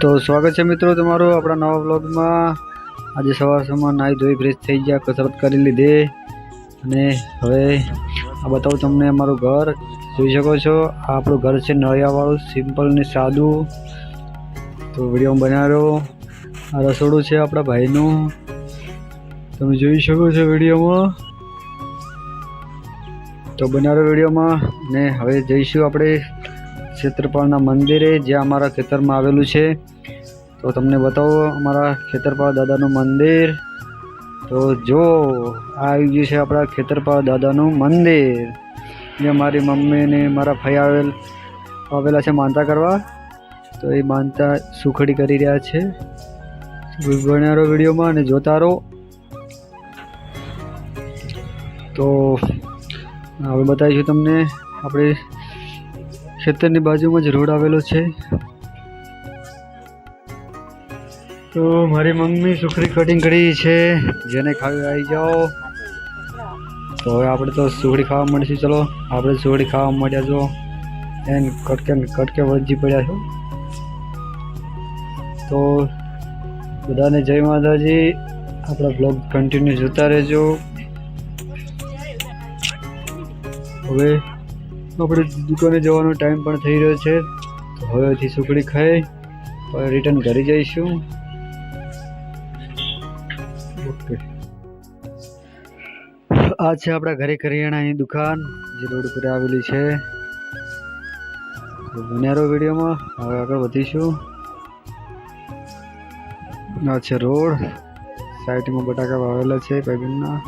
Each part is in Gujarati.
તો સ્વાગત છે મિત્રો તમારું આપણા નવા બ્લોગમાં આજે સવાર સવારમાં નાહી ધોઈ ફ્રેશ થઈ ગયા, કસરત કરી લીધી. અને હવે આ બતાવું તમને અમારું ઘર. જોઈ શકો છો, આ આપણું ઘર છે નળિયાવાળું સિમ્પલ ને સાદું. તો વીડિયો બનાવ્યો. આ રસોડું છે આપણા ભાઈનું. તમે જોઈ શકો છો વિડીયોમાં. તો બનાવ્યો વિડીયોમાં ને હવે જઈશું આપણે ક્ષેત્રપાળના મંદિરે જ્યાં અમારા ખેતરમાં આવેલું છે. તો તમને બતાવો, અમારા ખેતરપાળ દાદાનું મંદિર. તો જો, આ આવી ગયું છે આપણા ખેતરપાળ દાદાનું મંદિર. જે મારી મમ્મી ને મારા ભાઈ આવેલ, આવેલા છે માનતા કરવા. તો એ માનતા સુખડી કરી રહ્યા છે. બનારો વિડીયોમાં અને જોતા રહો તો હવે બતાવીશું તમને આપણે ખેતરની બાજુમાં જ રોડ આવેલો છે. તો મારી મમ્મી સુખડી કટિંગ કરી છે. જેને ખાવી આવી જાઓ. તો હવે આપણે તો સુખડી ખાવા મળીશું. ચલો, આપણે સુખડી ખાવા મળ્યા છો. એન કટકે કટકે વજી પડ્યા છો. તો બધાને જય માતાજી. આપણા બ્લોગ કન્ટિન્યુ જોતા રહેજો. હવે આપણે દુકાને જવાનો ટાઈમ પણ થઈ રહ્યો છે. તો હવેથી સુખડી ખાઈ રિટર્ન ઘરે જઈશું. ઓકે આ છે આપણા ઘરે કરિયાણાની દુકાન, જે રોડ પર આવેલી છે. તો વિડીયોમાં, હવે આગળ વધીશું. આ છે રોડ. સાઈડમાં બટાકા વાવેલા છે ભાઈબંધના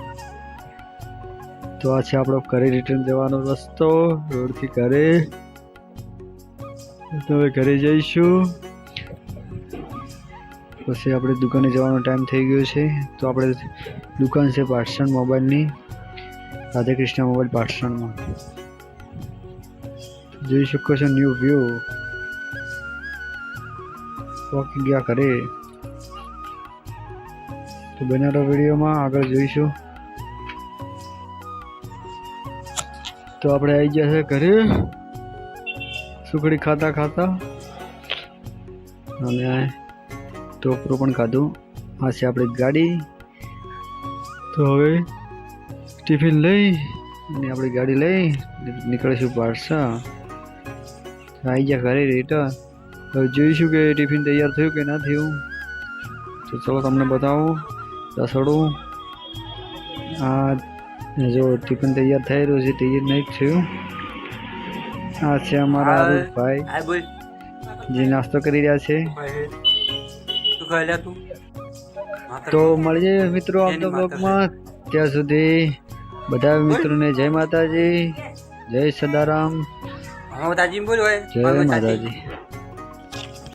તો આ છે આપણો ઘરે રિટર્ન જવાનો રસ્તો, રોડથી ઘરે. તો હવે ઘરે જઈશું. પછી આપણે દુકાને જવાનો ટાઈમ થઈ ગયો છે. તો આપણે દુકાન છે પાટસણ મોબાઈલની રાધે મોબાઈલ પાટસણમાં જોઈ શકો છો ન્યૂ વ્યૂ વોક ગયા ઘરે. તો બનારો વિડીયોમાં આગળ જોઈશું. તો આપણે આવી ગયા છે ઘરે. સુખડી ખાતા ખાતા. અને ટોપરું પણ ખાધું આ છે આપણી ગાડી. તો હવે ટિફિન લઈ અને આપણી ગાડી લઈ નીકળીશું પારસા. આવી ગયા ઘરે રિટર્ન હવે જોઈશું કે ટિફિન તૈયાર થયું કે ના થયું. તો ચલો તમને બતાવું. રસોડું. આ જો ટિફિન તૈયાર થઈ રહ્યું છે તૈયાર નહીં થયું. આ છે અમારા. ભાઈ જે નાસ્તો કરી રહ્યા છે. તું મળીએ મિત્રો માતાજી. બ્લોગમાં ત્યાં સુધી બધા મિત્રોને જય માતાજી જય સદારામ. જય માતાજી.